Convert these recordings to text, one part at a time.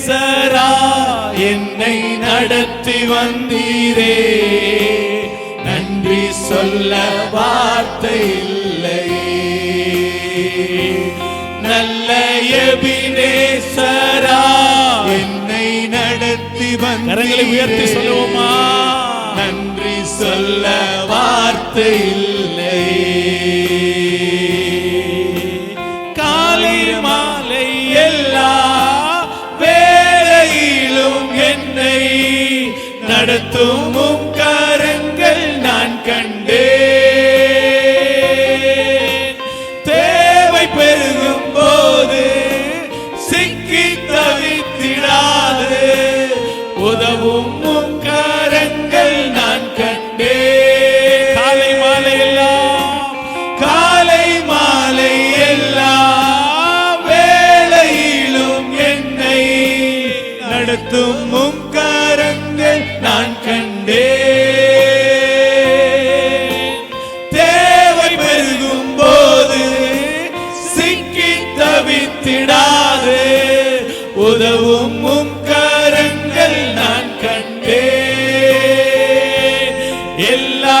நேசரா என்னை நடத்தி வந்தீரே. நன்றி சொல்ல வார்த்தை இல்லையே. நல்ல எபினேசரா என்னை நடத்தி வந்தீரே. உயர்த்தி சொல்லுவோமா? நன்றி சொல்ல வார்த்தை இல்லை நடத்தும் உம் கரங்கள் நான் கண்டேன். தேவை பெருகும் போது சிக்கி தவித்திடாது. உதவும் உம் கரங்கள் நான் கண்டேன். காலை மாலை எல்லாம் காலை மாலை என்னை நடத்தும் கண்கள் நான் கண்டே தேவை பெருகும் போது சிக்கி தவித்திடாது. உதவும் உம் கரங்கள் நான் கண்டே எல்லா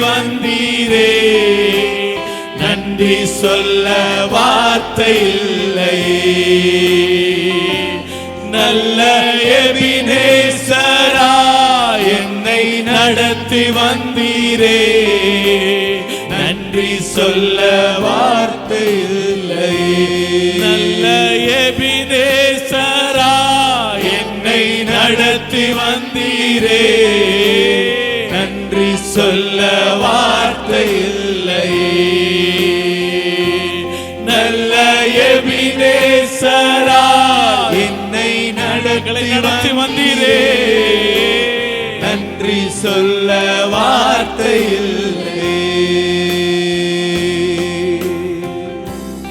வந்தீரே. நன்றி சொல்ல வார்த்தை இல்லை. நல்ல எபினேசரா என்னை நடத்தி வந்தீரே. நன்றி சொல்ல வார்த்தை இல்லை. நல்ல எபினேசரா என்னை நடத்தி வந்தீரே. சொல்ல வார்த்தை இல்லை. நல்ல எபினேசரா என்னை நடத்தி வந்தீரே. நன்றி சொல்ல வார்த்தை இல்லை.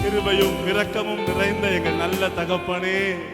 கிருபையும் இரக்கமும் நிறைந்த எங்கள் நல்ல தகப்பனே.